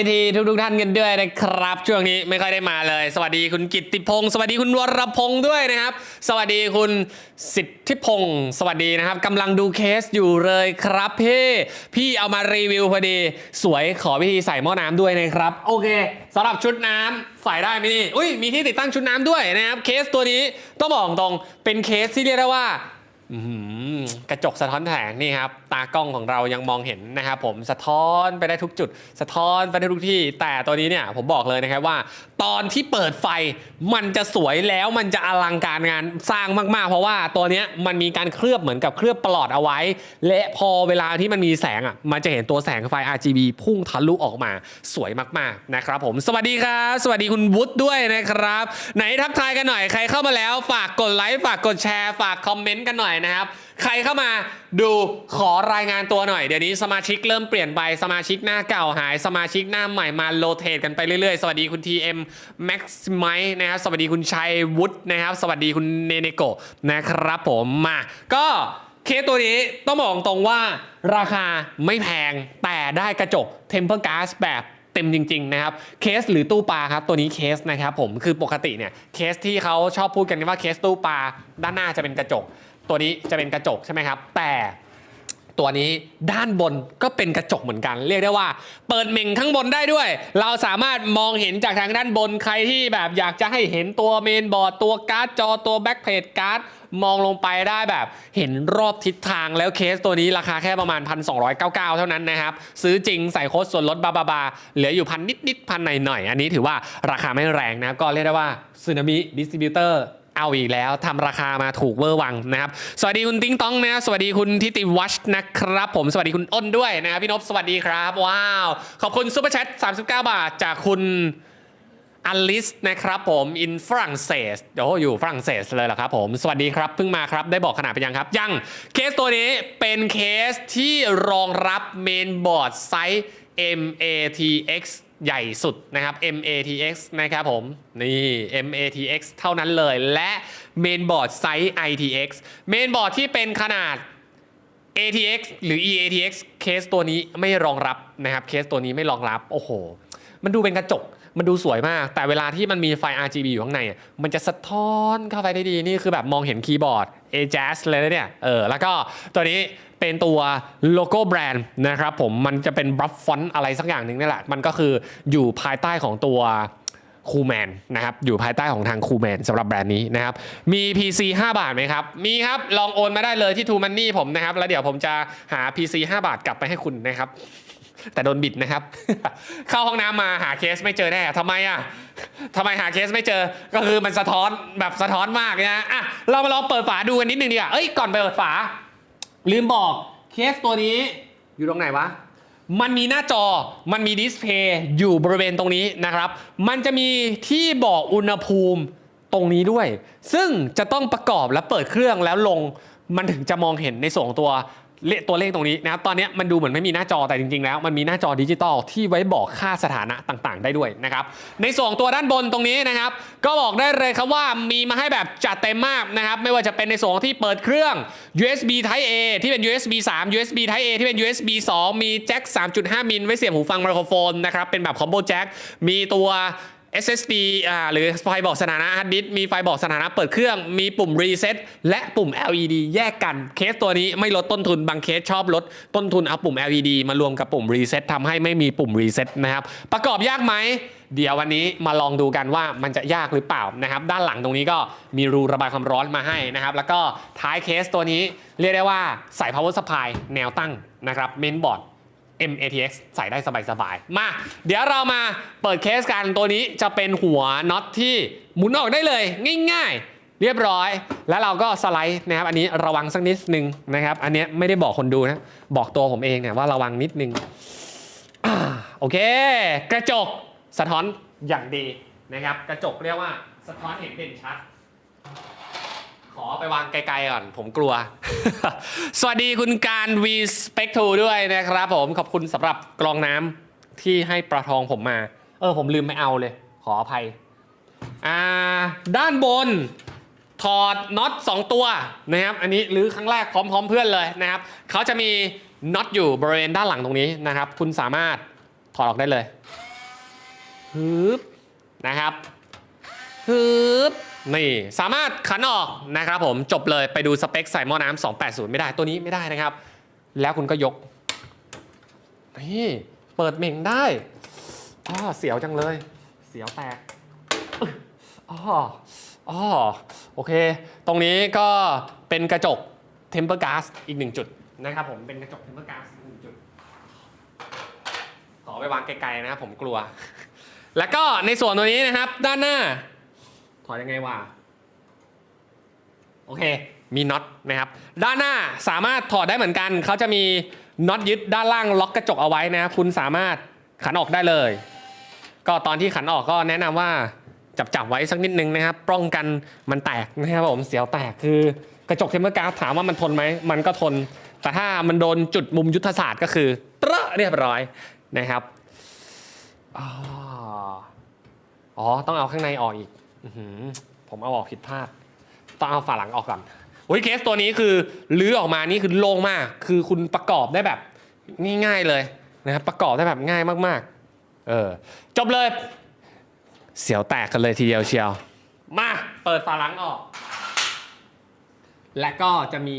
ทุกทุกๆท่านกันด้วยนะครับ ช่วงนี้ไม่ค่อยได้มาเลย สวัสดีคุณกิตติพงศ์สวัสดีคุณวรพงศ์ด้วยนะครับ สวัสดีคุณสิทธิพงศ์สวัสดีนะครับกำลังดูเคสอยู่เลยครับพี่พี่เอามารีวิวพอดี สวยขอวิธีใส่หม้อน้ำด้วยนะครับ โอเคสำหรับชุดน้ำใส่ได้ไหมนี่อุ้ยมีที่ติดตั้งชุดน้ำด้วยนะครับเคสตัวนี้ต้องบอกตรงเป็นเคสที่เรียกได้ว่า กระจกสะท้อนแสงนี่ครับตากล้องของเรายังมองเห็นนะครับผมสะท้อนไปได้ทุกจุด สะท้อนไปได้ทุกที่ แต่ตัวนี้เนี่ยผมบอกเลยนะครับว่า ตอนที่เปิดไฟมันจะสวยแล้วมันจะอลังการงานสร้างมากๆ เพราะว่าตัวนี้มันมีการเคลือบเหมือนกับเคลือบปลอดเอาไว้ และพอเวลาที่มันมีแสงอะมันจะเห็นตัวแสงไฟ RGB พุ่งทะลุออกมาสวยมากๆนะครับผมสวัสดีครับ สวัสดีคุณวุฒิด้วยนะครับ ไหนทักทายกันหน่อยใครเข้ามาแล้ว ฝากกดไลค์ฝากกดแชร์ ฝากคอมเมนต์กันหน่อยนะครับ ใครเข้ามาดูขอรายงานตัวหน่อย เดี๋ยวนี้สมาชิกเริ่มเปลี่ยนไปสมาชิกหน้าเก่าหาย สมาชิกหน้าใหม่มาโลเทตกันไปเรื่อยๆ สวัสดีคุณ TM Max m i นะครับ สวัสดีคุณชัยวุฒินะครับ สวัสดีคุณเนเนโกะนะครับผมมาก็เคสตัวนี้ต้องบอกตรงว่าราคาไม่แพงแต่ได้กระจก Temper Glass แบบเต็มจริง ๆ นะครับ เคสหรือตู้ปลาครับ ตัวนี้เคสนะครับผมคือปกติเนี่ยเคสที่เขาชอบพูดกันว่าเคสตู้ปลาด้านหน้าจะเป็นกระจก ตัวนี้จะเป็นกระจกใช่ไหมครับ แต่ตัวนี้ด้านบนก็เป็นกระจกเหมือนกัน เรียกได้ว่า เปิดเม่งข้างบนได้ด้วย เราสามารถมองเห็นจากทางด้านบนใครที่แบบอยากจะให้เห็นตัวเมนบอร์ดตัวการ์ดจอตัวแบ็คเพจการ์ดมองลงไปได้แบบเห็นรอบทิศทางแล้วเคสตัวนี้ราคาแค่ประมาณ 1,299 เท่านั้นนะครับ ซื้อจริงใส่โค้ดส่วนลดบาบาบาเหลืออยู่พันนิดๆพันหน่อยๆอันนี้ถือว่าราคาไม่แรงนะก็เรียกได้ว่าซึนามิดิสติบิวเตอร์ เอาอีกแล้วทำราคามาถูกเวอร์วังนะครับสวัสดีคุณติ้งต้องนะสวัสดีคุณทิติวัชนะครับ ผมสวัสดีคุณอ้นด้วยนะครับพี่นพสวัสดีครับ ว้าว ขอบคุณซุปเปอร์แชท39 บาทจากคุณอลิสนะครับผมอินฝรั่งเศสเดี๋ยวอยู่ฝรั่งเศสเลยเหรอครับผมสวัสดีครับเพิ่งมาครับ ได้บอกขนาดไปยังครับ ยังเคสตัวนี้เป็นเคสที่รองรับเมนบอร์ดไซส์ MATX ใหญ่สุดนะครับ MATX นะครับผม นี่ MATX เท่านั้นเลยและเมนบอร์ดไซส์ ITX เมนบอร์ดที่เป็นขนาด ATX หรือ EATX เคสตัวนี้ไม่รองรับนะครับ เคสตัวนี้ไม่รองรับ โอ้โห มันดูเป็นกระจก มันดูสวยมาก แต่เวลาที่มันมีไฟ RGB อยู่ข้างใน มันจะสะท้อนเข้าไปได้ดี นี่คือแบบมองเห็นคีย์บอร์ด AJAS เลยนะเนี่ย เออ แล้วก็ตัวนี้เป็นตัวโลโก้แบรนด์นะครับผม มันจะเป็นบัฟฟอนต์อะไรสักอย่างหนึ่งนี่แหละ มันก็คืออยู่ภายใต้ของตัวคูแมนนะครับ อยู่ภายใต้ของทางคูแมนสำหรับแบรนด์นี้นะครับ มี PC 5 บาทไหมครับ มีครับ ลองโอนมาได้เลยที่ True Money ผมนะครับ แล้วเดี๋ยวผมจะหา PC 5 บาทกลับไปให้คุณนะครับ แต่โดนบิดนะครับ เข้าห้องน้ำมาหาเคสไม่เจอแน่ทำไมอะทำไมหาเคสไม่เจอก็คือมันสะท้อนแบบสะท้อนมากนะอะเรามาลองเปิดฝาดูกันนิดนึงดีกว่าเอ้ยก่อนไปเปิดฝา ลืมบอกเคสตัวนี้อยู่ตรงไหนวะมันมีหน้าจอ มันมีดิสเพย์อยู่บริเวณตรงนี้นะครับ มันจะมีที่บอกอุณหภูมิตรงนี้ด้วย ซึ่งจะต้องประกอบและเปิดเครื่องแล้วลง มันถึงจะมองเห็นในส่วนของตัว เลขตัวเลขตรงนี้นะครับตอนนี้มันดูเหมือนไม่มีหน้าจอแต่จริงๆแล้ว มันมีหน้าจอดิจิตอลที่ไว้บอกค่าสถานะต่างๆ ได้ด้วยนะครับในส่วนตัวด้านบนตรงนี้นะครับ ก็บอกได้เลยครับว่ามีมาให้แบบจัดเต็มมากนะครับ ไม่ว่าจะเป็นในส่วนที่เปิดเครื่อง USB Type A ที่เป็น USB 3 USB Type A ที่เป็น USB 2 มีแจ็ค3.5 มิลไว้เสียบหูฟังไมโครโฟนนะครับเป็นแบบคอมโบแจ็คมีตัว SSD อ่าหรือไฟบอกสถานะฮาร์ดดิสมีไฟบอกสถานะเปิดเครื่อง มีปุ่มรีเซ็ตและปุ่ม LED แยกกัน เคสตัวนี้ไม่ลดต้นทุน บางเคสชอบลดต้นทุนเอาปุ่ม LED มารวมกับปุ่มรีเซ็ตทำให้ไม่มีปุ่มรีเซ็ตนะครับ ประกอบยากไหม เดี๋ยววันนี้มาลองดูกันว่ามันจะยากหรือเปล่านะครับ ด้านหลังตรงนี้ก็มีรูระบายความร้อนมาให้นะครับ แล้วก็ท้ายเคสตัวนี้เรียกได้ว่าใส่ power supply แนวตั้งนะครับเมนบอร์ด MATX ใส่ได้สบายๆ มา เดี๋ยวเรามาเปิดเคสกันตัวนี้จะเป็นหัวน็อตที่หมุนออกได้เลย ง่ายๆ เรียบร้อย แล้วเราก็สไลด์นะครับ อันนี้ระวังสักนิดนึงนะครับ อันนี้ไม่ได้บอกคนดูนะ บอกตัวผมเองเนี่ยว่าระวังนิดนึงอ่าโอเค กระจกสะท้อนอย่างดีนะครับ กระจกเรียกว่าสะท้อนเห็นเด่นชัด อไปวางไกลๆก่อน ผมกลัว สวัสดีคุณการ V Spec 2ด้วยนะครับผม ขอบคุณสำหรับกรองน้ำที่ให้ประทองผมมา เออ ผมลืมไม่เอาเลย ขออภัย อ่า ด้านบน ถอดน็อต2 ตัวนะครับ อันนี้รื้อครั้งแรกพร้อม ๆ เพื่อนเลยนะครับ เขาจะมีน็อตอยู่บริเวณด้านหลังตรงนี้นะครับ คุณสามารถถอดออกได้เลยฮึบนะครับฮึบ นี่สามารถขันออกนะครับผมจบเลยไปดูสเปคใส่หม้อน้ำ280 ไม่ได้ตัวนี้ไม่ได้นะครับ แล้วคุณก็ยก นี่ เปิดเหม่งได้อ๋อเสียวจังเลย เสียวแตกอึ๊ะอ๋ออ๋อโอเค ตรงนี้ก็เป็นกระจก temper gas อีกหนึ่งจุดนะครับผมเป็นกระจก temper gas อีกหนึ่งจุดขอไปวางไกลๆนะครับผมกลัว แล้วก็ในส่วนตัวนี้นะครับ ด้านหน้าถ อดยังไงวะโอเค มีน็อตนะครับ ด้านหน้าสามารถถอดได้เหมือนกัน เขาจะมีน็อตยึดด้านล่างล็อกกระจกเอาไว้นะครับคุณสามารถขันออกได้เลย ก็ตอนที่ขันออกก็แนะนำว่าจับจับไว้สักนิดนึงนะครับ ป้องกันมันแตกนะครับผมเสียวแตกคือกระจกเทมเปอร์การ์ถามว่ามันทนไหม มันก็ทน แต่ถ้ามันโดนจุดมุมยุทธศาสตร์ก็คือเตระเรียบร้อยนะครับ อ๋อ ต้องเอาข้างในออกอีก ผมเอาออกผิดพลาดต้องเอาฝาหลังออกก่อนโอ้ยเคสตัวนี้คือลื้อออกมานี่คือโล่งมาก คือคุณประกอบได้แบบง่ายๆเลยนะครับประกอบได้แบบง่ายมากๆ เออจบเลย เสียวแตกกันเลยทีเดียวเชียว มาเปิดฝาหลังออก และก็จะมี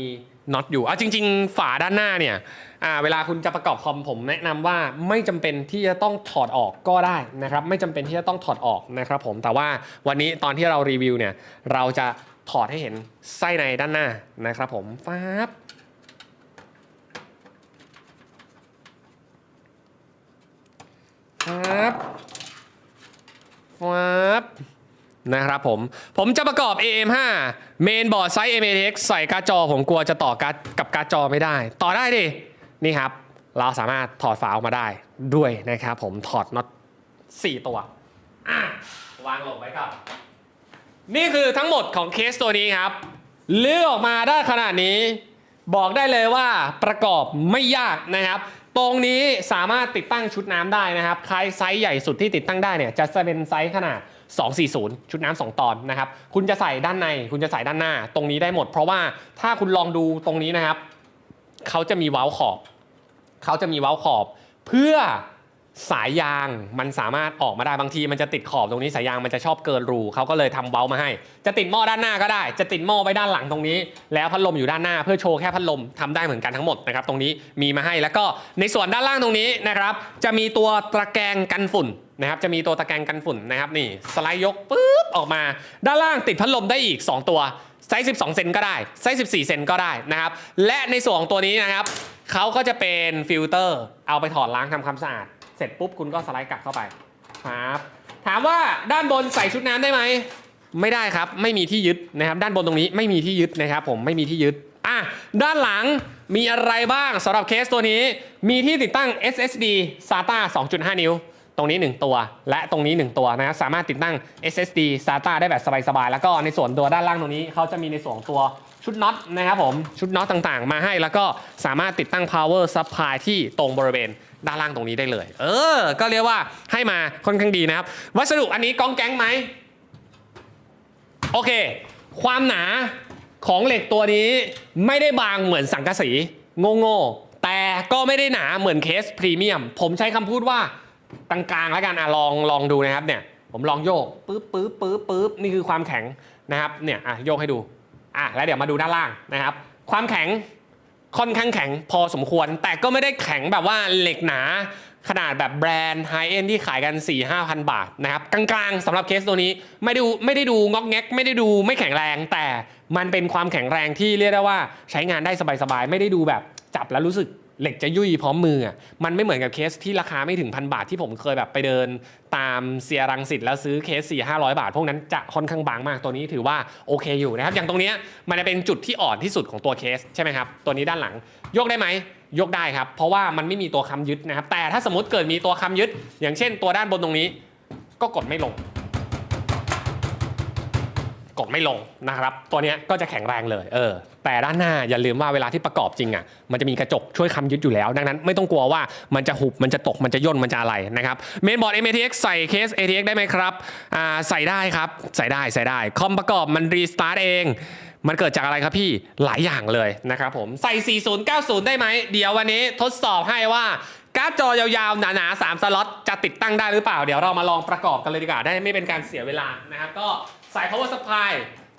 น็อตอยู่อะจริง ๆ ฝาด้านหน้าเนี่ย อ่าเวลาคุณจะประกอบคอมผมแนะนำว่าไม่จำเป็นที่จะต้องถอดออกก็ได้นะครับไม่จำเป็นที่จะต้องถอดออกนะครับผมแต่ว่าวันนี้ตอนที่เรารีวิวเนี่ยเราจะถอดให้เห็นไส้ในด้านหน้านะครับผมฟ้าบฟ้าบฟาบนะครับผม ผมจะประกอบ AM5 เมนบอร์ดไซส์ MATX ใส่การ์ดจอผมกลัวจะต่อการ์ดกับการ์ดจอไม่ได้ ต่อได้ดิ นี่ครับเราสามารถถอดฝาออกมาได้ด้วยนะครับผมถอดน็อต4ตัววางลงไว้ก่อนนี่คือทั้งหมดของเคสตัวนี้ครับเลือกออกมาได้ขนาดนี้ บอกได้เลยว่าประกอบไม่ยากนะครับ ตรงนี้สามารถติดตั้งชุดน้ำได้นะครับใครไซส์ใหญ่สุดที่ติดตั้งได้เนี่ยจะเป็นไซส์ขนาด 240 ชุดน้ำสองตอนนะครับ คุณจะใส่ด้านใน คุณจะใส่ด้านหน้า ตรงนี้ได้หมด เพราะว่าถ้าคุณลองดูตรงนี้นะครับ เขาจะมีเว้าขอบ เขาจะมีเว้าขอบเพื่อสายยางมันสามารถออกมาได้บางที มันจะติดขอบตรงนี้สายยางมันจะชอบเกินรูเขาก็เลยทำเว้ามาให้ จะติดหม้อด้านหน้าก็ได้ จะติดหม้อไว้ด้านหลังตรงนี้ แล้วพัดลมอยู่ด้านหน้าเพื่อโชว์แค่พัดลมทำได้เหมือนกันทั้งหมดนะครับตรงนี้มีมาให้แล้วก็ในส่วนด้านล่างตรงนี้นะครับจะมีตัวตะแกรงกันฝุ่นนะครับจะมีตัวตะแกรงกันฝุ่นนะครับนี่สไลด์ยกปุ๊บออกมา ด้านล่างติดพัดลมได้อีก 2 ตัวไซส์12 เซนก็ได้ไซส์14 เซนก็ได้นะครับและในส่วนของตัวนี้นะครับ เขาก็จะเป็นฟิลเตอร์ เอาไปถอดล้างทำความสะอาด เสร็จปุ๊บคุณก็สไลด์กลับเข้าไปครับถามว่าด้านบนใส่ชุดน้ำได้ไหม ไม่ได้ครับ ไม่มีที่ยึดนะครับ ด้านบนตรงนี้ไม่มีที่ยึดนะครับผมไม่มีที่ยึดอะด้านหลังมีอะไรบ้างสำหรับเคสตัวนี้ มีที่ติดตั้ง SSD SATA 2.5 นิ้ว ตรงนี้ 1 ตัว และตรงนี้ 1 ตัวนะครับสามารถติดตั้ง SSD SATA ได้แบบสบายๆแล้วก็ในส่วนตัวด้านล่างตรงนี้เขาจะมีในส่วนของตัว ชุดน็อตนะครับผมชุดน็อตต่างๆ มาให้แล้วก็สามารถติดตั้ง power supply ที่ตรงบริเวณด้านล่างตรงนี้ได้เลย เออ ก็เรียกว่าให้มาค่อนข้างดีนะครับ วัสดุอันนี้กองแก๊งไหม โอเค ความหนาของเหล็กตัวนี้ไม่ได้บางเหมือนสังกะสี โง่ๆแต่ก็ไม่ได้หนาเหมือนเคสพรีเมียม ผมใช้คำพูดว่า กลางๆแล้วกันอะลองลองดูนะครับเนี่ย ผมลองโยกปึ๊บปึ๊บปึ๊บปึ๊บนี่คือความแข็งนะครับเนี่ยอะโยกให้ดู อะแล้วเดี๋ยวมาดูด้านล่างนะครับ ความแข็งค่อนข้างแข็งพอสมควร แต่ก็ไม่ได้แข็งแบบว่าเหล็กหนา ขนาดแบบแบรนด์ไฮเอ็นที่ขายกัน 4 5 พันบาทนะครับกลางๆสำหรับเคสตัวนี้ไม่ด้ดูไม่ได้ดูงอกแงกไม่ได้ดูไม่แข็งแรง แต่มันเป็นความแข็งแรงที่เรียกได้ว่าใช้งานได้สบายๆ ไม่ได้ดูแบบจับแล้วรู้สึก เหล็กจะยุ่ยพร้อมมืออะมันไม่เหมือนกับเคสที่ราคาไม่ถึงพันบาทที่ผมเคยแบบไปเดิน ตามเซียรังสิตแล้วซื้อเคส4 5 0 0บาท พวกนั้นจะค่อนข้างบางมากตัวนี้ถือว่าโอเคอยู่นะครับ อย่างตรงนี้มันจะเป็นจุดที่อ่อนที่สุดของตัวเคสใช่ไหมครับ ตัวนี้ด้านหลังยกได้ไหมยกได้ครับ เพราะว่ามันไม่มีตัวค้ำยึดนะครับ แต่ถ้าสมมติเกิดมีตัวค้ำยึด อย่างเช่น ตัวด้านบนตรงนี้ ก็กดไม่ลง ดไม่ลงนะครับตัวนี้ก็จะแข็งแรงเลยเออแต่ด้านหน้าอย่าลืมว่าเวลาที่ประกอบจริงอะมันจะมีกระจกช่วยค้ำยึดอยู่แล้ว ดังนั้นไม่ต้องกลัวว่ามันจะหุบมันจะตกมันจะย่นมันจะอะไรนะครับเมนบอร์ด MATX ใส่เคส ATX ได้ไหมครับอ่าใส่ได้ครับใส่ได้ใส่ได้คอมประกอบมันรีสตาร์ทเองมันเกิดจากอะไรครับพี่หลายอย่างเลยนะครับผมใส่ 4090 ได้ไหม เดี๋ยววันนี้ทดสอบให้ว่าการ์ดจอยาวๆ หนาๆ3สล็อตจะติดตั้งได้หรือเปล่า เดี๋ยวเรามาลองประกอบกันเลยดีกว่า ได้ไม่เป็นการเสียเวลานะครับก็ ใส่ power supply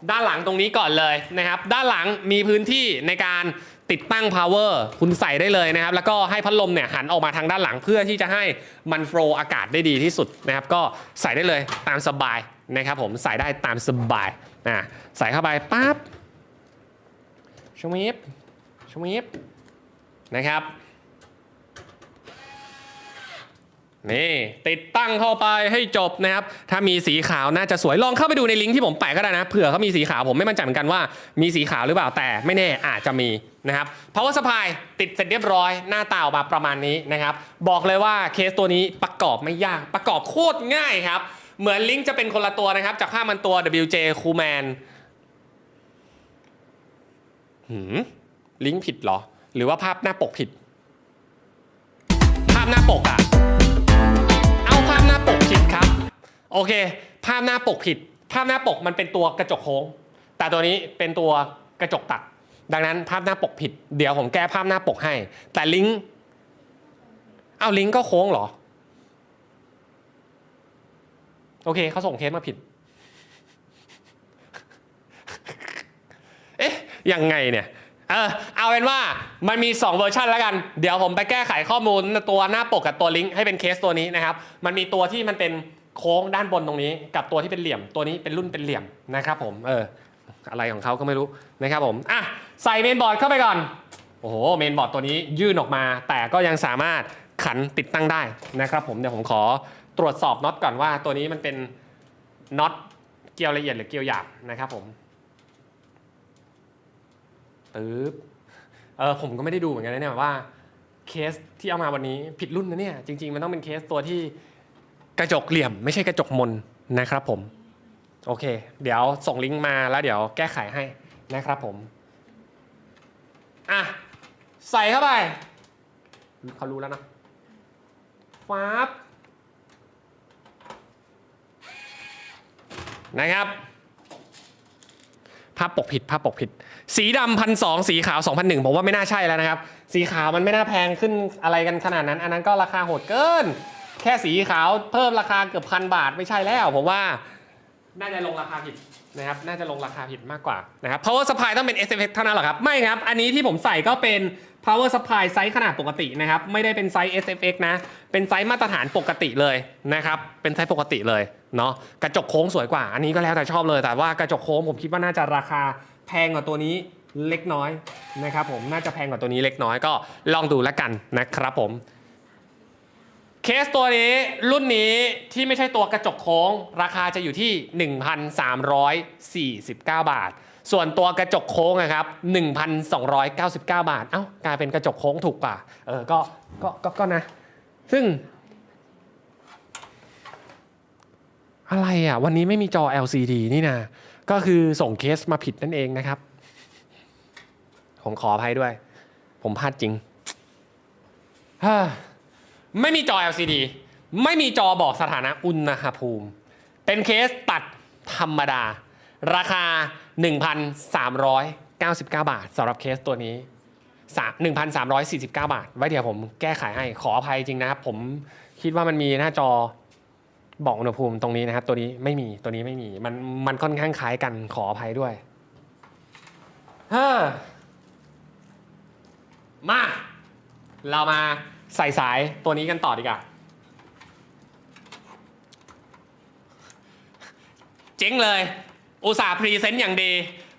ด้านหลังตรงนี้ก่อนเลยนะครับ ด้านหลังมีพื้นที่ในการติดตั้ง power คุณใส่ได้เลยนะครับ แล้วก็ให้พัดลมเนี่ยหันออกมาทางด้านหลังเพื่อที่จะให้มันโฟล์อากาศได้ดีที่สุดนะครับ ก็ใส่ได้เลยตามสบายนะครับผมใส่ได้ตามสบายอะใส่เข้าไปปั๊บชวิบชวิบนะครับ นี่ติดตั้งเข้าไปให้จบนะครับถ้ามีสีขาวน่าจะสวยลองเข้าไปดูในลิงก์ที่ผมแปะก็ได้นะเผื่อเขามีสีขาวผมไม่มั่นใจเหมือนกันว่ามีสีขาวหรือเปล่าแต่ไม่แน่อาจจะมีนะครับ power supply ติดเสร็จเรียบร้อยหน้าตาออกมาประมาณนี้นะครับบอกเลยว่าเคสตัวนี้ประกอบไม่ยากประกอบโคตรง่ายครับ เหมือนลิงก์จะเป็นคนละตัวนะครับจากภาพมันตัว WJ Coolman หืมลิงก์ผิดเหรอ หรือว่าภาพหน้าปกผิด ภาพหน้าปกอะ โอเค ภาพหน้าปกผิด ภาพหน้าปกมันเป็นตัวกระจกโค้ง แต่ตัวนี้เป็นตัวกระจกตัด ดังนั้นภาพหน้าปกผิด เดี๋ยวผมแก้ภาพหน้าปกให้ แต่ลิงก์เอาลิงก์ก็โค้งเหรอ โอเคเขาส่งเคสมาผิด เอ๊ะ ยังไงเนี่ยเออเอาเป็นว่ามันมี 2 เวอร์ชันแล้วกัน เดี๋ยวผมไปแก้ไขข้อมูลตัวหน้าปกกับตัวลิงก์ให้เป็นเคสตัวนี้นะครับ มันมีตัวที่มันเป็น โค้งด้านบนตรงนี้ กับตัวที่เป็นเหลี่ยมตัวนี้เป็นรุ่นเป็นเหลี่ยมนะครับผมเอออะไรของเขาก็ไม่รู้นะครับผมอะใส่เมนบอร์ดเข้าไปก่อนโอ้โหเมนบอร์ดตัวนี้ยื่นออกมา แต่ก็ยังสามารถขันติดตั้งได้นะครับผมเดี๋ยวผมขอตรวจสอบน็อตก่อนว่าตัวนี้มันเป็นน็อตเกลียวละเอียดหรือเกลียวหยาบนะครับผมปึ๊บเออผมก็ไม่ได้ดูเหมือนกันนะเนี่ยว่าเคสที่เอามาวันนี้ผิดรุ่นนะเนี่ยจริง ๆ มันต้องเป็นเคสตัวที่ กระจกเหลี่ยมไม่ใช่กระจกมนนะครับผมโอเค เดี๋ยวส่งลิงก์มาแล้วเดี๋ยวแก้ไขให้นะครับผมอะใส่เข้าไปเขารู้แล้วนะฟ้าบนะครับภาพปกผิดภาพปกผิด สีดำพันสองสีขาว2,001ผมว่าไม่น่าใช่แล้วนะครับ สีขาวมันไม่น่าแพงขึ้นอะไรกันขนาดนั้น อันนั้นก็ราคาโหดเกิน แค่สีขาวเพิ่มราคาเกือบพันบาทไม่ใช่แล้วผมว่าน่าจะลงราคาผิดนะครับ น่าจะลงราคาผิดมากกว่านะครับ power supply ต้องเป็น SFX เท่านั้นหรอครับ ไม่ครับ อันนี้ที่ผมใส่ก็เป็น power supply ไซส์ขนาดปกตินะครับ ไม่ได้เป็นไซส์ SFX นะ เป็นไซส์มาตรฐานปกติเลยนะครับ เป็นไซส์ปกติเลยเนาะ กระจกโค้งสวยกว่า อันนี้ก็แล้วแต่ชอบเลย แต่ว่ากระจกโค้งผมคิดว่าน่าจะราคาแพงกว่าตัวนี้เล็กน้อยนะครับผม น่าจะแพงกว่าตัวนี้เล็กน้อยก็ลองดูแล้วกันนะครับผม เคสตัวนี้รุ่นนี้ที่ไม่ใช่ตัวกระจกโค้ง ราคาจะอยู่ที่ 1,349 บาท ส่วนตัวกระจกโค้งนะครับ1,299 บาท เอ้ากลายเป็นกระจกโค้งถูกกว่า เออก็ก็ก็ก็นะ ซึ่ง อะไรอะ วันนี้ไม่มีจอ LCD นี่นะก็คือส่งเคสมาผิดนั่นเองนะครับ ผมขออภัยด้วย ผมพลาดจริงฮ่า ไม่มีจอ LCD ไม่มีจอบอกสถานะอุณหภูมิ เป็นเคสตัดธรรมดา ราคา 1,399 บาทสำหรับเคสตัวนี้ 1,349 บาท ไว้เดี๋ยวผมแก้ไขให้ขออภัยจริงนะครับ ผมคิดว่ามันมีหน้าจอบอกอุณหภูมิตรงนี้นะครับ ตัวนี้ไม่มีตัวนี้ไม่มี มันมันค่อนข้างคล้ายกันขออภัยด้วยฮมา เรามา ใส่สายตัวนี้กันต่อดีกว่า เจ๊งเลย อุตส่าห์พรีเซนต์อย่างดี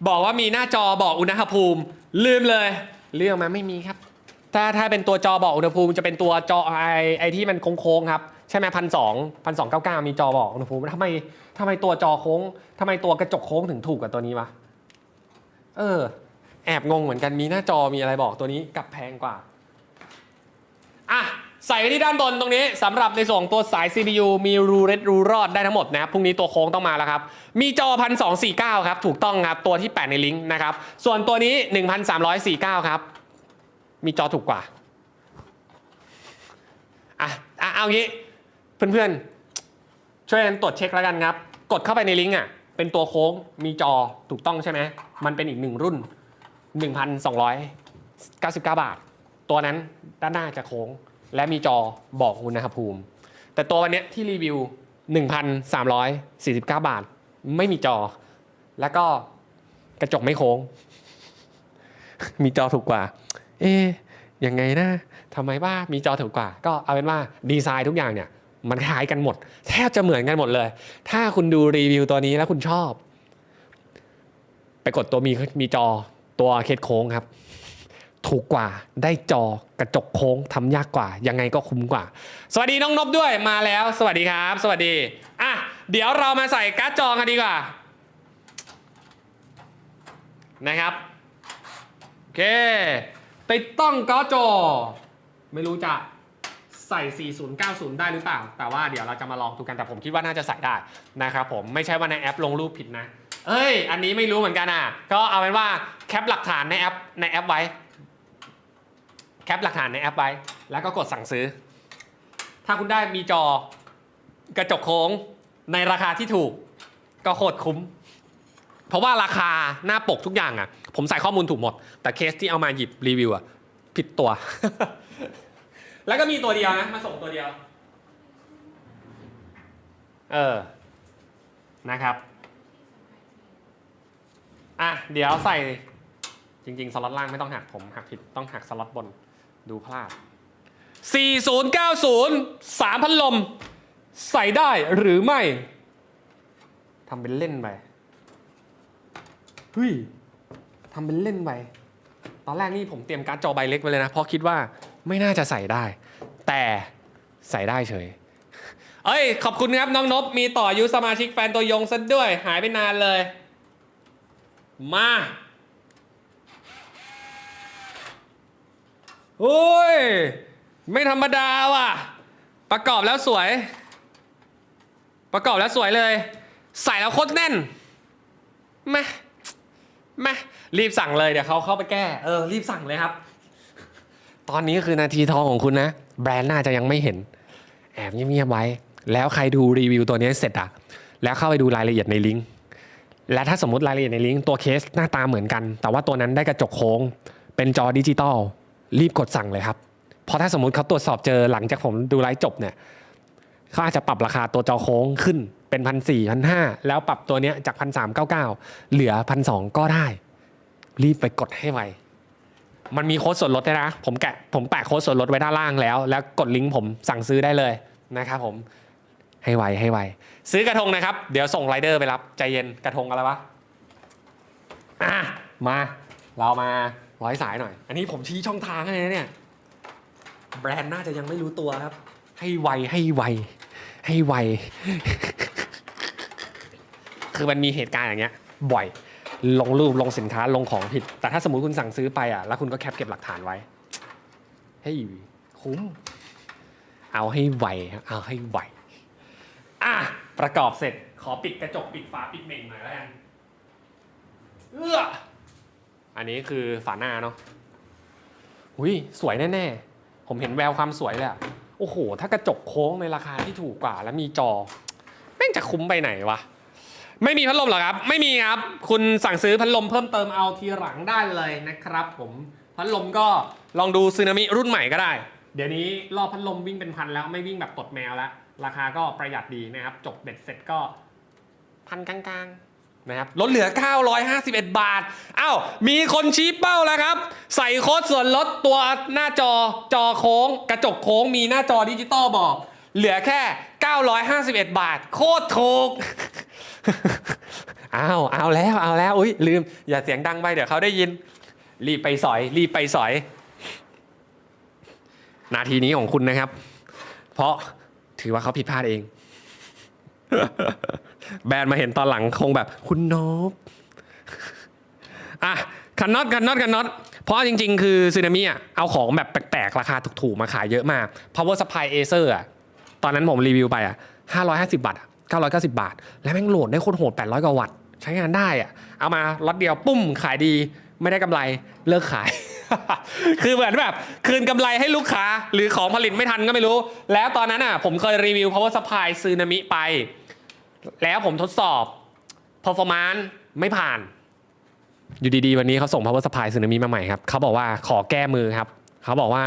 บอกว่ามีหน้าจอบอกอุณหภูมิ ลืมเลย เรื่องมาไม่มีครับ ถ้าถ้าเป็นตัวจอบอกอุณหภูมิ จะเป็นตัวจอไอไอที่มันโค้งๆครับ ใช่ไหมพันสองพันสองเก้าเก้ามีจอบอกอุณหภูมิทำไมทำไมตัวจอโค้งทำไมตัวกระจกโค้งถึงถูกกว่าตัวนี้วะเออ แอบงงเหมือนกันมีหน้าจอมีอะไรบอกตัวนี้กลับแพงกว่า อะใส่ไว้ที่ด้านบนตรงนี้สำหรับในส่วนของตัวสาย CPU มีรูเร็ดรูรอดได้ทั้งหมดนะครับพรุ่งนี้ตัวโค้งต้องมาแล้วครับ มีจอ 1249 ครับ ถูกต้องครับ ตัวที่แปะในลิงก์นะครับ ส่วนตัวนี้ 1349 ครับ มีจอถูกกว่า อะอะเอางี้ เพื่อนๆ ช่วยกันตรวจเช็คแล้วกันครับ กดเข้าไปในลิงก์อะเป็นตัวโค้งมีจอถูกต้องใช่ไหมมันเป็นอีกหนึ่งรุ่น 1,299 บาท ตัวนั้นด้านหน้าจะโค้ง และมีจอบอกอุณหภูมิ แต่ตัววันนี้ที่รีวิว 1,349 บาท ไม่มีจอ แล้วก็กระจกไม่โค้ง มีจอถูกกว่า เอ๊ยังไงนะทำไมว่ามีจอถูกกว่า ก็เอาเป็นว่าดีไซน์ทุกอย่างเนี่ยมันคล้ายกันหมด แทบจะเหมือนกันหมดเลย ถ้าคุณดูรีวิวตัวนี้แล้วคุณชอบ ไปกดตัวมีมีจอตัวเคสโค้งครับ ถูกกว่าได้จอกระจกโค้งทำยากกว่า ยังไงก็คุ้มกว่า สวัสดีน้องนบด้วยมาแล้ว สวัสดีครับ สวัสดีอะเดี๋ยวเรามาใส่การ์ดจอกันดีกว่านะครับโอเค ติดต้องการ์ดจอ ไม่รู้จะใส่ 4090 ได้หรือเปล่า แต่ว่าเดี๋ยวเราจะมาลองดูกันแต่ผมคิดว่าน่าจะใส่ได้นะครับผมไม่ใช่ว่าในแอปลงรูปผิดนะ เอ้ย อันนี้ไม่รู้เหมือนกันอะ ก็เอาเป็นว่าแคปหลักฐานในแอปในแอปไว้ แคปหลักฐานในแอปไว้ แล้วก็กดสั่งซื้อ ถ้าคุณได้มีจอกระจกโค้งในราคาที่ถูกก็โคตรคุ้ม เพราะว่าราคาหน้าปกทุกอย่างอะ ผมใส่ข้อมูลถูกหมด แต่เคสที่เอามาหยิบรีวิวอะผิดตัว แล้วก็มีตัวเดียวนะ มาส่งตัวเดียว เออ นะครับอะเดี๋ยวใส่จริง ๆ สล็อตล่างไม่ต้องหักผมหักผิดต้องหักสล็อตบน ดูพลาด 4090 3พัดลม ใส่ได้หรือไม่ทำเป็นเล่นไปเฮ้ยทำเป็นเล่นไปตอนแรกนี่ผมเตรียมการ์ดจอใบเล็กไปเลยนะ เพราะคิดว่าไม่น่าจะใส่ได้ แต่ใส่ได้เฉย เอ้ย ขอบคุณครับ น้องนบ มีต่ออายุสมาชิกแฟนตัวยงซะด้วย หายไปนานเลย มา โอ้ย ไม่ธรรมดาว่ะ ประกอบแล้วสวย ประกอบแล้วสวยเลย ใส่แล้วโคตรแน่นแม่แม่รีบสั่งเลยเดี๋ยวเขาเข้าไปแก้ เออ รีบสั่งเลยครับ ตอนนี้คือนาทีทองของคุณนะ แบรนด์น่าจะยังไม่เห็น แอบเงียบๆไว้ แล้วใครดูรีวิวตัวนี้เสร็จอะแล้วเข้าไปดูรายละเอียดในลิงก์และถ้าสมมติรายละเอียดในลิงก์ตัวเคสหน้าตาเหมือนกัน แต่ว่าตัวนั้นได้กระจกโค้ง เป็นจอดิจิตอล รีบกดสั่งเลยครับ เพราะถ้าสมมติเขาตรวจสอบเจอหลังจากผมดูไลฟ์จบเนี่ยเขาอาจจะปรับราคาตัวจอโค้งขึ้นเป็นพันสี่พันห้าแล้วปรับตัวเนี้ยจากพันสามเก้าเก้าเหลือพันสองก็ได้ รีบไปกดให้ไวมันมีโค้ดส่วนลดด้วยนะ ผมแกะผมแปะโค้ดส่วนลดไว้ด้านล่างแล้ว แล้วกดลิงก์ผมสั่งซื้อได้เลยนะครับผมให้ไวให้ไวซื้อกระทงนะครับ เดี๋ยวส่งไรเดอร์ไปรับ ใจเย็นกระทงอะไรวะอะมา เรามา ร้อยสายหน่อย อันนี้ผมชี้ช่องทางให้นะเนี่ย แบรนด์น่าจะยังไม่รู้ตัวครับ ให้ไวให้ไว ให้ไว คือมันมีเหตุการณ์อย่างเงี้ย บ่อย ลงรูปลงสินค้าลงของผิด แต่ถ้าสมมติคุณสั่งซื้อไปอะ แล้วคุณก็แคปเก็บหลักฐานไว้ให้ย คุ้ม เอาให้ไวเอาให้ไว อะ ประกอบเสร็จ ขอปิดกระจกปิดฝาปิดเม่งหน่อยแล้วกันเอื้อ อันนี้คือฝาหน้าเนาะอุ้ยสวยแน่ๆ ผมเห็นแววความสวยเลยอะโอ้โห ถ้ากระจกโค้งในราคาที่ถูกกว่าแล้วมีจอ แม่งจะคุ้มไปไหนวะ ไม่มีพัดลมเหรอครับ ไม่มีครับ คุณสั่งซื้อพัดลมเพิ่มเติมเอาทีหลังได้เลยนะครับผม พัดลมก็ลองดูซึนามิรุ่นใหม่ก็ได้ เดี๋ยวนี้รอบพัดลมวิ่งเป็นพันแล้วไม่วิ่งแบบตดแมวแล้ว ราคาก็ประหยัดดีนะครับ จบเบ็ดเสร็จก็พันกลางๆ นะครับลดเหลือ 951 บาทอ้าวมีคนชี้เป้าแล้วครับ ใส่โค้ดส่วนลดตัวหน้าจอจอโค้ง กระจกโค้งมีหน้าจอดิจิตอลบอก เหลือแค่ 951 บาท โคตรถูกอ้าวเอาแล้วเอาแล้วอุ้ยลืม อย่าเสียงดังไปเดี๋ยวเขาได้ยิน รีบไปสอย รีบไปสอย นาทีนี้ของคุณนะครับ เพราะถือว่าเขาผิดพลาดเอง แบรนด์มาเห็นตอนหลังคงแบบ คุณนบอะคันน็อตคันน็อตคันน็อตเพราะจริงๆ คือซึนามิอะเอาของแบบแปลกๆ ราคาถูกๆ มาขายเยอะมาก power supply Acer อะตอนนั้นผมรีวิวไปอะ550 บาทอะ990 บาท แล้วแม่งโหลดได้โคตรโหด 800 กว่าวัตต์ใช้งานได้อะเอามาล็อตเดียวปุ้มขายดีไม่ได้กำไรเลิกขาย คือเหมือนแบบ คืนกำไรให้ลูกค้า หรือของผลิตไม่ทันก็ไม่รู้ แล้วตอนนั้นอะผมเคยรีวิว power supply ซึนามิไป แล้วผมทดสอบ performance ไม่ผ่าน อยู่ดีๆ วันนี้เขาส่ง power supply สึนามิมาใหม่ครับเขาบอกว่าขอแก้มือครับเขาบอกว่า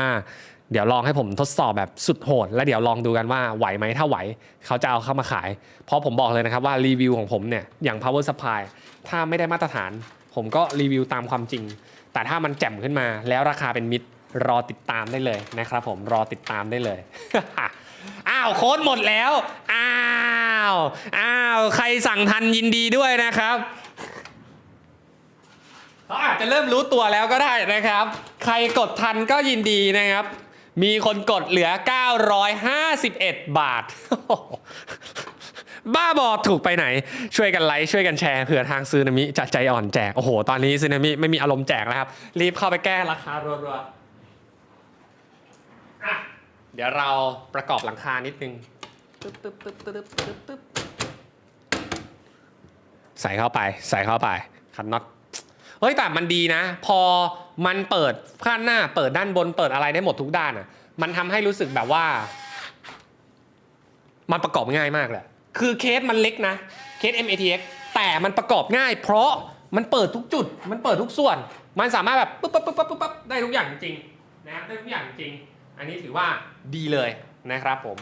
เดี๋ยวลองให้ผมทดสอบแบบสุดโหด แล้วเดี๋ยวลองดูกันว่าไหวไหมถ้าไหวเขาจะเอาเข้ามาขาย เพราะผมบอกเลยนะครับว่ารีวิวของผมเนี่ยอย่าง power supply ถ้าไม่ได้มาตรฐาน ผมก็รีวิวตามความจริง แต่ถ้ามันแจ่มขึ้นมาแล้วราคาเป็นมิตรรอติดตามได้เลยนะครับผมรอติดตามได้เลย อ้าวโค้ดหมดแล้ว อ้าว อ้าว ใครสั่งทันยินดีด้วยนะครับเขาอาจจะเริ่มรู้ตัวแล้วก็ได้นะครับ ใครกดทันก็ยินดีนะครับ มีคนกดเหลือ 951 บาท บ้าบอถูกไปไหน ช่วยกันไลค์ช่วยกันแชร์เผื่อทางซื้อนามิจะใจอ่อนแจก โอ้โห ตอนนี้ซื้อนามิไม่มีอารมณ์แจกแล้วครับ รีบเข้าไปแก้ราคารัวๆ เดี๋ยวเราประกอบหลังคานิดนึงตึ๊บตึ๊บตึ๊บตึ๊บตึ๊บตึ๊บใส่เข้าไป ใส่เข้าไปคันน็อตเฮ้ยแต่มันดีนะ พอมันเปิดข้างหน้า เปิดด้านบนเปิดอะไรได้หมดทุกด้านอะ มันทำให้รู้สึกแบบว่า มันประกอบง่ายมากเลยคือเคสมันเล็กนะเคส MATX แต่มันประกอบง่าย เพราะมันเปิดทุกจุด มันเปิดทุกส่วน มันสามารถแบบปุ๊บปั๊บปุ๊บปั๊บปุ๊บปั๊บได้ทุกอย่างจริงนะครับได้ทุกอย่างจริง อันนี้ถือว่าดีเลยนะครับผม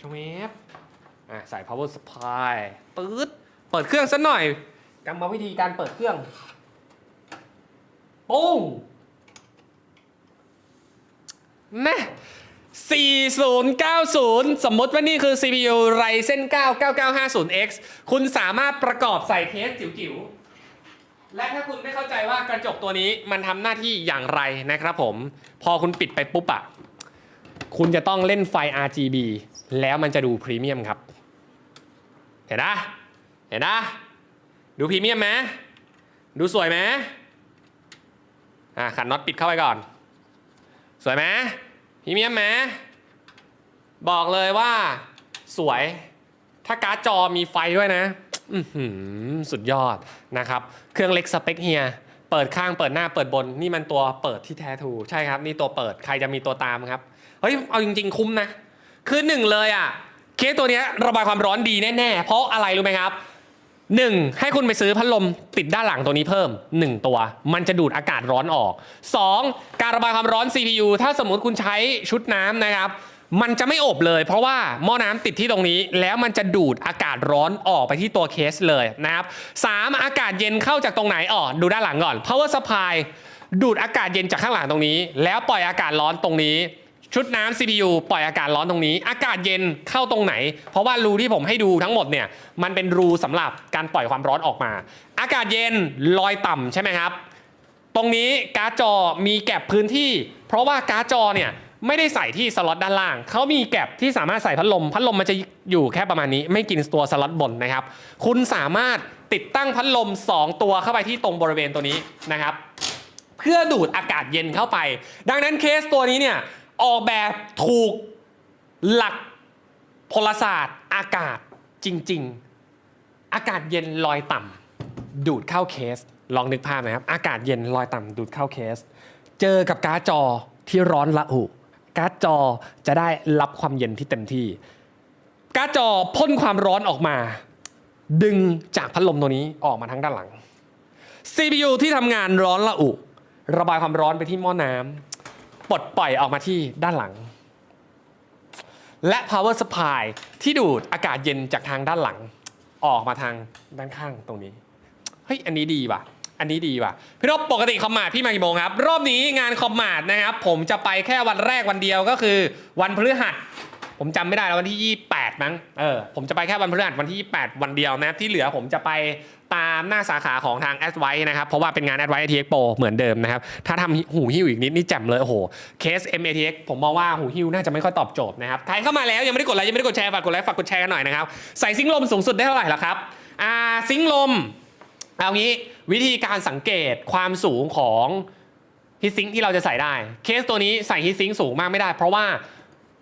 ชงเอฟอะใส่ power supply ปื๊ดเปิดเครื่องสักหน่อยกรรมวิธีการเปิดเครื่องปุ้งแน่4090 สมมติว่านี่คือ CPU Ryzen 9 9950X คุณสามารถประกอบใส่เคสจิ๋วๆ และถ้าคุณไม่เข้าใจว่ากระจกตัวนี้มันทำหน้าที่อย่างไรนะครับผม พอคุณปิดไปปุ๊บอะ คุณจะต้องเล่นไฟ RGB แล้วมันจะดูพรีเมียมครับ เห็นนะเห็นนะดูพรีเมียมไหมดูสวยไหมอะขันน็อตปิดเข้าไปก่อน สวยไหมพรีเมียมไหมบอกเลยว่าสวย ถ้าการ์ดจอมีไฟด้วยนะอือหือสุดยอดนะครับ เครื่องเล็กสเปคเฮียเปิดข้างเปิดหน้าเปิดบน นี่มันตัวเปิดที่แท้ทู ใช่ครับ นี่ตัวเปิดใครจะมีตัวตามครับ ฮ้ยเอาจริง ๆ คุ้มนะ คือหนึ่งเลยอะเคสตัวนี้ระบายความร้อนดีแน่ๆ เพราะอะไรรู้ไหมครับหนึ่งให้คุณไปซื้อพัดลมติดด้านหลังตัวนี้เพิ่ม 1 ตัว มันจะดูดอากาศร้อนออก 2. การระบายความร้อน CPU ถ้าสมมติคุณใช้ชุดน้ำนะครับ มันจะไม่อบเลย เพราะว่าหม้อน้ำติดที่ตรงนี้ แล้วมันจะดูดอากาศร้อนออกไปที่ตัวเคสเลยนะครับ 3. อากาศเย็นเข้าจากตรงไหนอ๋อดูด้านหลังก่อน power supply ดูดอากาศเย็นจากข้างหลังตรงนี้ แล้วปล่อยอากาศร้อนตรงนี้ ชุดน้ำ CPU ปล่อยอากาศร้อนตรงนี้ อากาศเย็นเข้าตรงไหน เพราะว่ารูที่ผมให้ดูทั้งหมดเนี่ยมันเป็นรูสำหรับการปล่อยความร้อนออกมา อากาศเย็นลอยต่ำใช่ไหมครับ ตรงนี้การ์ดจอมีแก็บพื้นที่ เพราะว่าการ์ดจอเนี่ยไม่ได้ใส่ที่สล็อตด้านล่าง เขามีแก็บที่สามารถใส่พัดลม พัดลมมันจะอยู่แค่ประมาณนี้ ไม่กินตัวสล็อตบนนะครับ คุณสามารถติดตั้งพัดลม 2 ตัวเข้าไปที่ตรงบริเวณตัวนี้นะครับ เพื่อดูดอากาศเย็นเข้าไป ดังนั้นเคสตัวนี้เนี่ย ออกแบบถูกหลักพลศาสตร์อากาศจริง ๆ อากาศเย็นลอยต่ำดูดเข้าเคส ลองนึกภาพนะครับ อากาศเย็นลอยต่ำดูดเข้าเคส เจอกับการ์ดจอที่ร้อนละอุการ์ดจอจะได้รับความเย็นที่เต็มที่ การ์ดจอพ่นความร้อนออกมา ดึงจากพัดลมตัวนี้ออกมาทั้งด้านหลัง CPU ที่ทำงานร้อนละอุระบายความร้อนไปที่หม้อน้ำ ปลดปล่อยออกมาที่ด้านหลัง และ power supply ที่ดูดอากาศเย็นจากทางด้านหลัง ออกมาทางด้านข้างตรงนี้ เฮ้ย อันนี้ดีว่ะ อันนี้ดีว่ะ พี่รบปกติคอมมาดพี่มากี่โมงครับ รอบนี้งานคอมมาดนะครับ ผมจะไปแค่วันแรกวันเดียวก็คือ วันพฤหัสผมจำไม่ได้แล้ววันที่ 28 มั้ง เออ ผมจะไปแค่วันพฤหัสวันที่ 28 วันเดียวนะที่เหลือผมจะไป ตามหน้าสาขาของทาง a d v i นะครับเพราะว่าเป็นงาน a d v i ทีเอ็กโปเหมือนเดิมนะครับ ถ้าทำหูหิ้วอีกนิดนี่แจ่มเลยโอ้โหเคส MATX ผมมองว่าหูหิ้วน่าจะไม่ค่อยตอบโจทย์นะครับใครเข้ามาแล้วยังไม่ได้กดไลค์ยังไม่ได้กดแชร์ฝากกดไลค์ฝากกดแชร์กันหน่อยนะครับใส่ซิงลมสูงสุดได้เท่าไหร่ล่ะครับอ่าซิงลมเอางี้วิธีการสังเกตความสูงของฮีทซิงที่เราจะใส่ได้ เคสตัวนี้ใส่ฮีทซิงสูงมากไม่ได้ เพราะว่า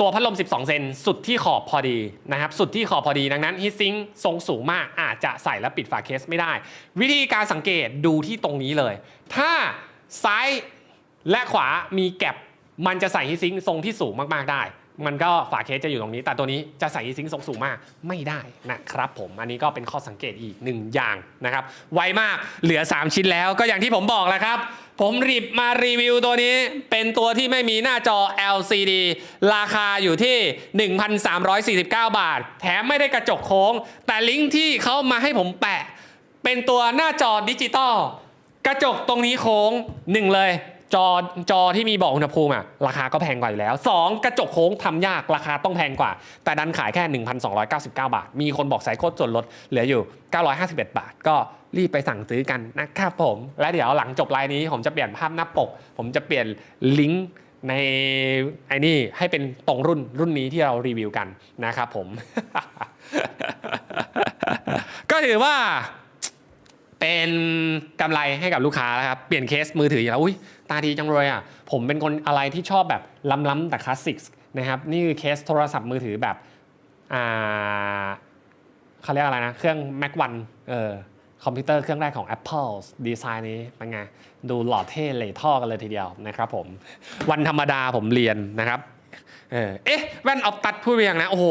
ตัวพัดลม 12 เซนสุดที่ขอบพอดีนะครับ สุดที่ขอบพอดีดังนั้นฮีทซิงทรงสูงมากอาจจะใส่และปิดฝาเคสไม่ได้ วิธีการสังเกตดูที่ตรงนี้เลย ถ้าซ้ายและขวามีแก็บมันจะใส่ฮีทซิงทรงที่สูงมากๆได้ มันก็ฝาเคสจะอยู่ตรงนี้ แต่ตัวนี้จะใส่ซิงค์ทรงสูงมากไม่ได้นะครับผมอันนี้ก็เป็นข้อสังเกตอีกหนึ่งอย่างนะครับ ไวมากเหลือ 3 ชิ้นแล้วก็อย่างที่ผมบอกแหล้วครับ ผมรีบมารีวิวตัวนี้ เป็นตัวที่ไม่มีหน้าจอ LCD ราคาอยู่ที่ 1,349 บาท แถมไม่ได้กระจกโค้ง แต่ลิงก์ที่เขามาให้ผมแปะ เป็นตัวหน้าจอดิจิตอลกระจกตรงนี้โค้งหนึ่งเลย จอจอที่มีบอกอุณหภูมิอะราคาก็แพงกว่าอยู่แล้ว 2 กระจกโค้งทำยากราคาต้องแพงกว่า แต่ดันขายแค่ 1,299 บาท มีคนบอกใส่โค้ดส่วนลดเหลืออยู่ 951 บาท ก็รีบไปสั่งซื้อกันนะครับผม และเดี๋ยวหลังจบไลน์นี้ผมจะเปลี่ยนภาพหน้าปก ผมจะเปลี่ยนลิงก์ในไอ้นี่ให้เป็นตรงรุ่นรุ่นนี้ที่เรารีวิวกันนะครับผม ก็ถือว่า เป็นกำไรให้กับลูกค้าแล้วครับ เปลี่ยนเคสมือถืออีกแล้วอุ้ยตาดีจังเลยอะผมเป็นคนอะไรที่ชอบแบบล้ำๆแต่คลาสสิกนะครับนี่คือเคสโทรศัพท์มือถือแบบอ่าเขาเรียกอะไรนะ เครื่อง Mac One เออคอมพิวเตอร์เครื่องแรกของ Apple ดีไซน์นี้เป็นไง ดูหล่อเท่เลยท่อกันเลยทีเดียวนะครับผม วันธรรมดาผมเรียนนะครับ เออเอ๊ะ แว่นออฟตัดพูดไปยังนะ โอ้โห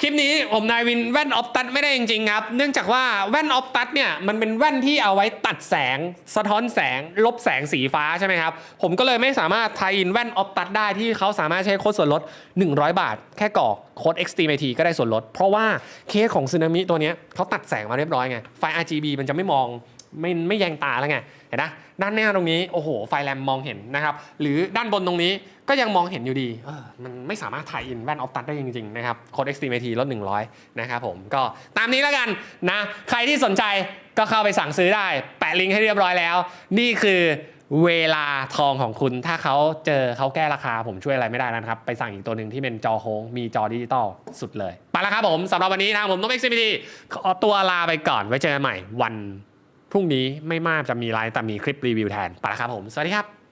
คลิปนี้ผมนายวินแว่นออฟตัดไม่ได้จริงๆครับ เนื่องจากว่าแว่นออฟตัดเนี่ยมันเป็นแว่นที่เอาไว้ตัดแสง สะท้อนแสง ลบแสงสีฟ้าใช่ไหมครับ ผมก็เลยไม่สามารถไทยอินแว่นออฟตัดได้ที่เขาสามารถใช้โค้ดส่วนลด 100 บาท แค่กรอกโค้ด XTMT ก็ได้ส่วนลด เพราะว่าเคสของซึนามิตัวนี้เขาตัดแสงมาเรียบร้อยไง ไฟ RGB มันจะไม่มอง ไม่ไม่แยงตาแล้วไงเห็นนะด้านหน้าตรงนี้โอ้โหไฟแรมมองเห็นนะครับหรือด้านบนตรงนี้ก็ยังมองเห็นอยู่ดีเออมันไม่สามารถถ่ายอินแว่นออฟตัดได้จริงๆนะครับโค้ด XTMT ลด 100 นะครับผมก็ตามนี้แล้วกันนะใครที่สนใจก็เข้าไปสั่งซื้อได้ แปะลิงก์ให้เรียบร้อยแล้ว นี่คือเวลาทองของคุณถ้าเขาเจอเขาแก้ราคาผมช่วยอะไรไม่ได้นะครับ ไปสั่งอีกตัวหนึ่งที่เป็นจอโค้งมีจอดิจิตอลสุดเลย ไปแล้วครับผมสำหรับวันนี้ทางผมต้อง XTMT ขอตัวลาไปก่อนไว้เจอกันใหม่วัน พรุ่งนี้ไม่มากจะมีไลน์แต่มีคลิปรีวิวแทนไปแล้วครับผม สวัสดีครับ